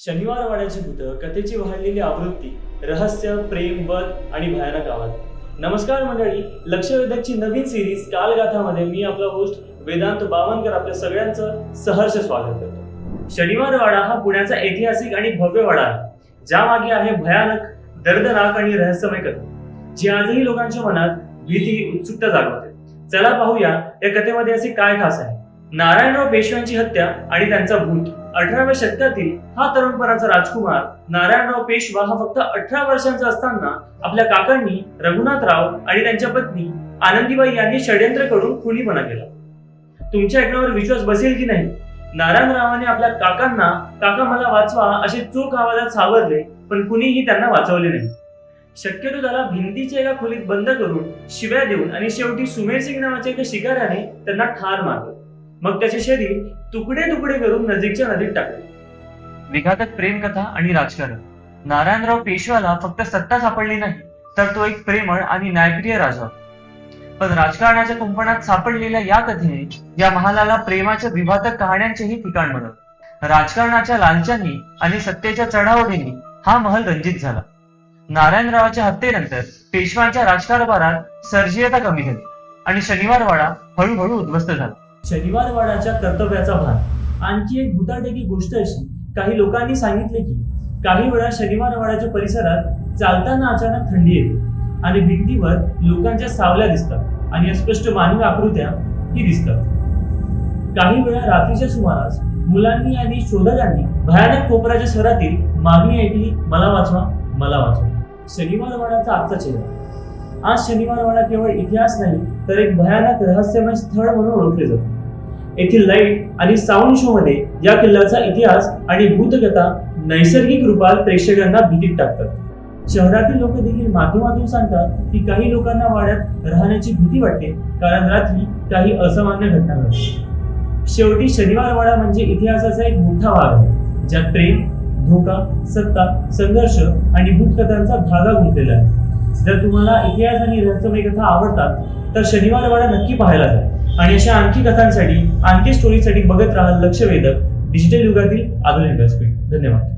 शनिवार वाड्याची भूत कथेची वाढलेली आवृत्ती रहस्य प्रेम वध आणि भयानक आवाज. नमस्कार मंडळी लक्षवेधकची नवीन सिरीज कालगाथामध्ये मी आपला होस्ट वेदांत बावनकर आपल्या सगळ्यांचं सहर्ष स्वागत करतो. शनिवार वाडा हा पुण्याचा ऐतिहासिक आणि भव्य वाडा आहे. ज्यामागे आहे भयानक दर्दनाक आणि रहस्यमय कथा जी आजही लोकांच्या मनात भीती उत्सुकता जागवते. चला पाहूया या कथेमध्ये असे काय खास आहे. नारायणराव पेशव्यांची हत्या आणि त्यांचा भूत. अठराव्या शतकातील हा तरुणपणाचा राजकुमार नारायणराव पेशवा हा फक्त अठरा वर्षांचा असताना आपल्या काकांनी रघुनाथराव आणि त्यांच्या पत्नी आनंदीबाई यांनी षडयंत्र करून खुनीपणा केला. तुमच्या ऐकण्यावर विश्वास बसेल की नाही? नारायणरावाने आपल्या काकांना काका मला वाचवा असे चोख आवाजात सावरले पण कुणीही त्यांना वाचवले नाही. शक्यतो त्याला भिंतीच्या एका खोलीत बंद करून शिव्या देऊन आणि शेवटी सुमेर सिंग नावाच्या एका शिकाऱ्याने त्यांना ठार मारले. मग त्याचे शरीर तुकडे तुकडे करून नजीकच्या नदीत टाकले विघातक प्रेमकथा आणि राजकारण. नारायणराव पेशव्याला फक्त सत्ता सापडली नाही तर तो एक प्रेमळ आणि न्यायप्रिय राजा. पण राजकारणाच्या कुंपणात सापडलेल्या या कथेने या महालाला प्रेमाच्या विवादक कहाण्यांचेही ठिकाण बनवलं. राजकारणाच्या लालच्यानी आणि सत्तेच्या चढाओढीने हा महल रंजित झाला. नारायणरावाच्या हत्येनंतर पेशव्यांच्या राजकारभारात सर्जीयता कमी झाली आणि शनिवारवाडा हळूहळू उद्ध्वस्त झाला. शनिवारवाडाच्या कर्तव्याचा भाग. आणखी एक भूताटेकी गोष्ट अशी काही लोकांनी सांगितले की काही वेळा शनिवारवाड्याच्या परिसरात चालताना अचानक थंडी येते आणि भिंतीवर लोकांच्या सावल्या दिसतात आणि अस्पष्ट मानवी आकृत्या ही दिसतात. काही वेळा रात्रीच्या सुमारास मुलांनी आणि शोधकांनी भयानक कोपराच्या शहरातील मागणी ऐकली मला वाचवा मला वाचवा. शनिवारवाडाचा आजचा चेहरा. आज शनिवारवाडा केवळ इतिहास नाही तर एक भयानक रहस्यमय स्थळ म्हणून ओळखले जाते. येथील लाइट आणि साऊंड शो मध्ये या किल्ल्याचा इतिहास आणि भूतकथा नैसर्गिक रूपात प्रेक्षकांना भीतीत टाकतात. शहरातील लोक देखील माध्यमातून सांगतात की काही लोकांना वाड्यात राहण्याची भीती वाटते कारण रात्री काही असामान्य घटना घडतात. शेवटी शनिवार वाडा म्हणजे इतिहासाचा एक मोठा भाग आहे ज्यात प्रेम धोका सत्ता संघर्ष आणि भूतकथांचा धागा गुंतलेला आहे. जर तुम्हाला इतिहास आणि रहस्यमय कथा आवडतात तर शनिवार वाडा नक्की पाहायला जा. आणि अशा आणखी कथांसाठी आणखी स्टोरीसाठी बघत राहा लक्षवेधक डिजिटल युगातील आधुनिक व्यासपीठ. धन्यवाद.